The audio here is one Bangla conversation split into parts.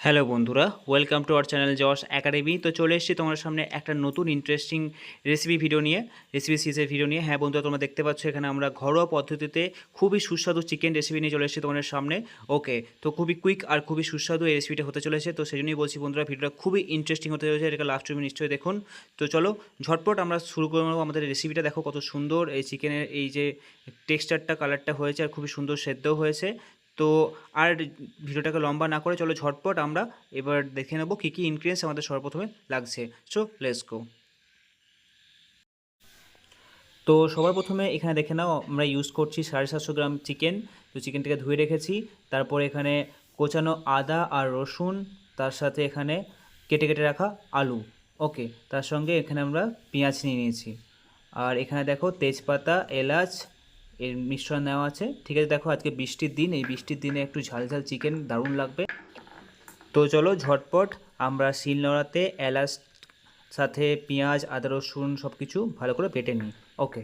হ্যালো বন্ধুরা welcome to our channel Josh academy তো চলে এসেছি তোমার সামনে একটা নতুন ইন্টারেস্টিং রেসিপি ভিডিও নিয়ে রেসিপি সিরিজের ভিডিও নিয়ে। হ্যাঁ বন্ধুরা, তোমরা দেখতে পাচ্ছ এখানে আমরা ঘরোয়া পদ্ধতিতে খুবই সুস্বাদু চিকেন রেসিপি নিয়ে চলে এসেছি তোমাদের সামনে। ওকে তো খুবই কুইক আর খুবই সুস্বাদু এই রেসিপিটা হতে চলেছে। তো সেই জন্যই বলছি বন্ধুরা ভিডিওটা খুবই ইন্টারেস্টিং হতে চলেছে। এটাকে লাস্ট তুমি নিশ্চয়ই দেখুন। তো চলো, ঝটপট আমরা শুরু করে নেব আমাদের রেসিপিটা দেখো কত সুন্দর এই চিকেনের এই যে টেক্সচারটা কালারটা হয়েছে আর খুবই সুন্দর সেদ্ধও হয়েছে। তো আর ভিডিওটাকে লম্বা না করে চলো ঝটপট আমরা এবার দেখে নেব কী কী ইনগ্রিডিয়েন্টস আমাদের সর্বপ্রথমে লাগছে। সো লেটস গো তো সবার প্রথমে এখানে দেখে নাও, আমরা ইউজ করছি সাড়ে সাতশো গ্রাম চিকেন তো চিকেনটাকে ধুয়ে রেখেছি। তারপর এখানে কোচানো আদা আর রসুন, তার সাথে এখানে কেটে কেটে রাখা আলু। ওকে তার সঙ্গে এখানে আমরা পেঁয়াজ নিয়ে নিয়েছি। আর এখানে দেখো তেজপাতা, এলাচ এর মিশ্রণ নেওয়া আছে। ঠিক আছে, দেখো আজকে বৃষ্টির দিন, এই বৃষ্টির দিনে একটু ঝাল ঝাল চিকেন দারুণ লাগবে। তো চলো ঝটপট আমরা শিল নোড়াতে এলাচ, সাথে পেঁয়াজ, আদা রসুন সব কিছু ভালো করে বেটে নিই। ওকে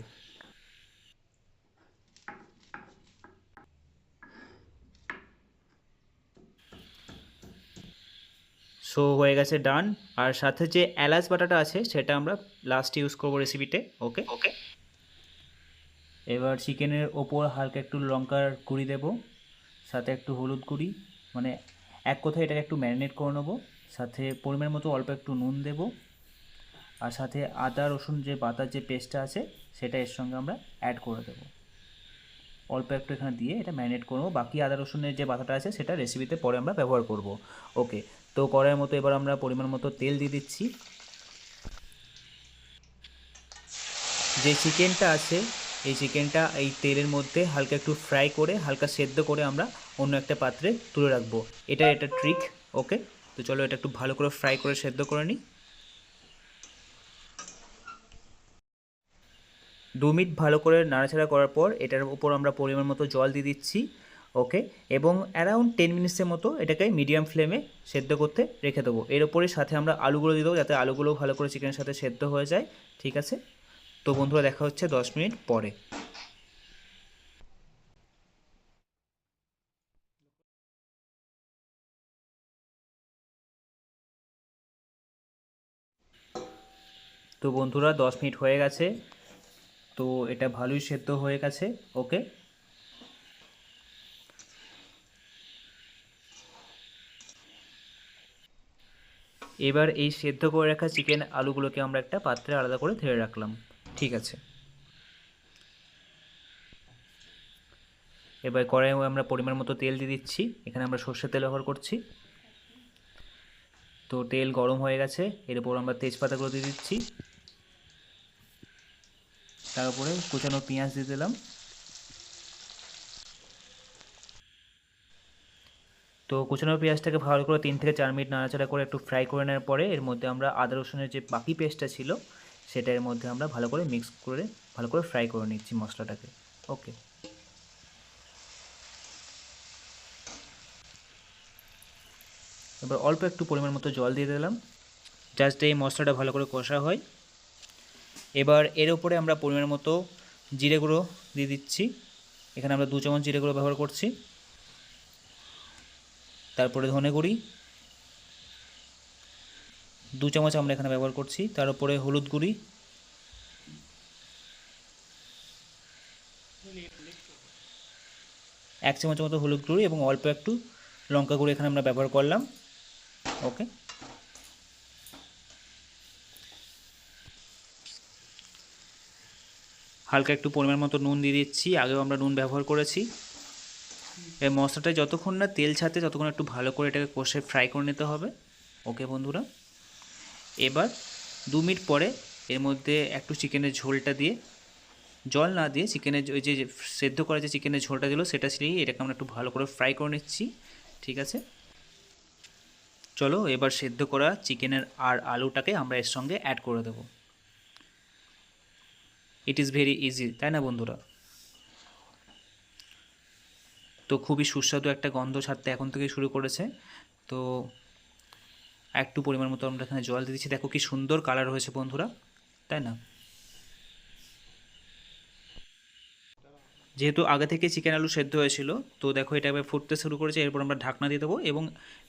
সো হয়ে গেছে ডান আর সাথে যে এলাচ বাটাটা আছে, সেটা আমরা লাস্ট ইউজ করব রেসিপিতে ওকে ওকে এবার চিকেনের ওপর হালকা একটু লঙ্কার কুড়ি দেব, সাথে একটু হলুদ কুড়ি মানে এক কথায় এটাকে একটু ম্যারিনেট করে নেব, সাথে পরিমাণ মতো অল্প একটু নুন দেব, আর সাথে আদা, রসুন যে বাতার যে পেস্টটা আছে, সেটা এর সঙ্গে আমরা অ্যাড করে দেবো। অল্প একটু এখানে দিয়ে এটা ম্যারিনেট করব বাকি আদা, রসুনের যে বাতাটা আছে, সেটা রেসিপিতে পরে আমরা ব্যবহার করব। ওকে তো কড়াইয়ের মতো এবার আমরা পরিমাণ মতো তেল দিয়ে দিচ্ছি। যে চিকেনটা আছে এই চিকেনটা এই তেলের মধ্যে হালকা একটু ফ্রাই করে, হালকা সেদ্ধ করে আমরা অন্য একটা পাত্রে তুলে রাখব। এটা এটা ট্রিক ওকে তো চলো এটা একটু ভালো করে ফ্রাই করে সেদ্ধ করে নিই। দু মিনিট ভালো করে নাড়াচাড়া করার পর এটার উপর আমরা পরিমাণ মতো জল দিয়ে দিচ্ছি ওকে এবং অ্যারাউন্ড টেন মিনিটসের মতো এটাকে মিডিয়াম ফ্লেমে সেদ্ধ করতে রেখে দেবো। এর ওপরে সাথে আমরা আলুগুলো দিয়ে দেবো, যাতে আলুগুলো ভালো করে চিকেনের সাথে সেদ্ধ হয়ে যায়, ঠিক আছে? তো বন্ধুরা দেখা হচ্ছে দশ মিনিট পরে। তো বন্ধুরা দশ মিনিট হয়ে গেছে। তো এটা ভালোই সেদ্ধ হয়ে গেছে, ওকে? এবার এই সেদ্ধ করে রাখা চিকেন আলুগুলোকে আমরা একটা পাত্রে আলাদা করে ধরে রাখলাম। ঠিক আছে। এবার কড়াইয়ে আমরা পরিমাণ মতো তেল দিয়ে দিচ্ছি। এখানে আমরা সর্ষের তেল ব্যবহার করছি। তো তেল গরম হয়ে গেছে, এর উপর আমরা তেজপাতাগুলো দিয়ে দিচ্ছি। তার উপরে কুচানো পেঁয়াজ দিয়ে দিলাম। তো কুচানো পেঁয়াজটাকে ভালো করে তিন থেকে চার মিনিট নাড়াচাড়া করে একটু ফ্রাই করে নেওয়ার পরে এর মধ্যে আমরা আদা রসুনের যে বাকি পেস্টটা ছিল সেটা এর মধ্যে আমরা ভালো করে মিক্স করে, ভালো করে ফ্রাই করে নিচ্ছি মশলাটাকে। ওকে এবার অল্প একটু পরিমাণ মতো জল দিয়ে দিলাম। জাস্ট এই মশলাটা ভালো করে কষা হয়। এবার এর উপরে আমরা পরিমাণ মতো জিরে গুঁড়ো দিয়ে দিচ্ছি। এখানে আমরা দু চামচ জিরে গুঁড়ো ব্যবহার করছি। তারপরে ধনে গুঁড়ি দু চামচ আমরা এখানে ব্যবহার করছি। তার উপরে হলুদ গুঁড়ি। এক চামচ মতো হলুদ গুঁড়ি এবং অল্প একটু লঙ্কা গুঁড়ি এখানে আমরা ব্যবহার করলাম। ওকে। হালকা একটু পরিমাণ মতো নুন দিয়ে দিচ্ছি। আগেও আমরা নুন ব্যবহার করেছি। এই মশলাটা যতক্ষণ না তেল ছাড়তে, ততক্ষণ একটু ভালো করে এটাকে কষে ফ্রাই করে নিতে হবে। ওকে বন্ধুরা। এবার দু মিনিট পরে এর মধ্যে একটু চিকেনের ঝোলটা দিয়ে, জল না দিয়ে চিকেনের ওই যে সেদ্ধ করা যে চিকেনের ঝোলটা দিল সেটা ছিঁড়ে এটাকে আমরা একটু ভালো করে ফ্রাই করে নিচ্ছি, ঠিক আছে? চলো এবার সেদ্ধ করা চিকেনের আর আলুটাকে আমরা এর সঙ্গে অ্যাড করে দেবো। ইট ইজ ভেরি ইজি তাই না বন্ধুরা? তো খুবই সুস্বাদু একটা গন্ধ ছাড়তে এখন থেকে শুরু করেছে। তো একটু পরিমাণ মতো আমরা এখানে জল দিয়ে দিচ্ছি। দেখো কি সুন্দর কালার হয়েছে বন্ধুরা, তাই না? যেহেতু আগে থেকে চিকেন আলু সেদ্ধ হয়েছিল, তো দেখো এটা এবার ফুটতে শুরু করেছে, এরপর আমরা ঢাকনা দিয়ে দেবো এবং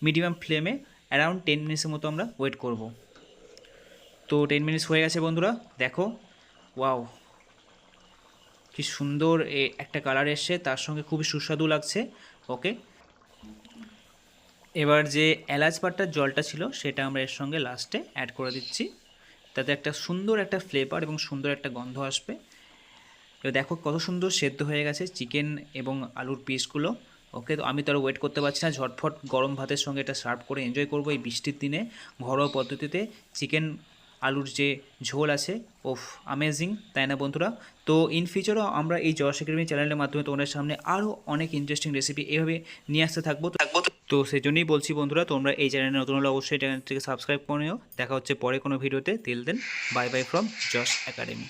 মিডিয়াম ফ্লেমে অ্যারাউন্ড টেন মিনিটসের মতো আমরা ওয়েট করব। তো টেন মিনিটস হয়ে গেছে বন্ধুরা, দেখো ওয়াও কি সুন্দর একটা কালার এসছে, তার সঙ্গে খুবই সুস্বাদু লাগছে ওকে এবার যে এলাচ পাট্টার জলটা ছিল, সেটা আমরা এর সঙ্গে লাস্টে অ্যাড করে দিচ্ছি। তাতে একটা সুন্দর একটা ফ্লেভার এবং সুন্দর একটা গন্ধ আসবে। এবার দেখো কত সুন্দর সেদ্ধ হয়ে গেছে চিকেন এবং আলুর পিসগুলো ওকে তো আমি তো আর ওয়েট করতে পারছি না, ঝটফট গরম ভাতের সঙ্গে এটা সার্ভ করে এনজয় করব এই বৃষ্টির দিনে। ঘরোয়া পদ্ধতিতে চিকেন আলুর যে ঝোল আছে ওফ আমেজিং তাই না বন্ধুরা? তো ইন ফিউচারও আমরা এই জশ একাডেমি চ্যানেলের মাধ্যমে তোমাদের সামনে আরও অনেক ইন্টারেস্টিং রেসিপি এভাবে নিয়ে আসতে থাকব। থাকব তো সেই জন্যই বলছি বন্ধুরা, তোমরা এই চ্যানেলে নতুন হলে অবশ্যই চ্যানেলটিকে সাবস্ক্রাইব করে নিও। দেখা হচ্ছে পরে কোনো ভিডিওতে তেল দেন bye bye from Josh academy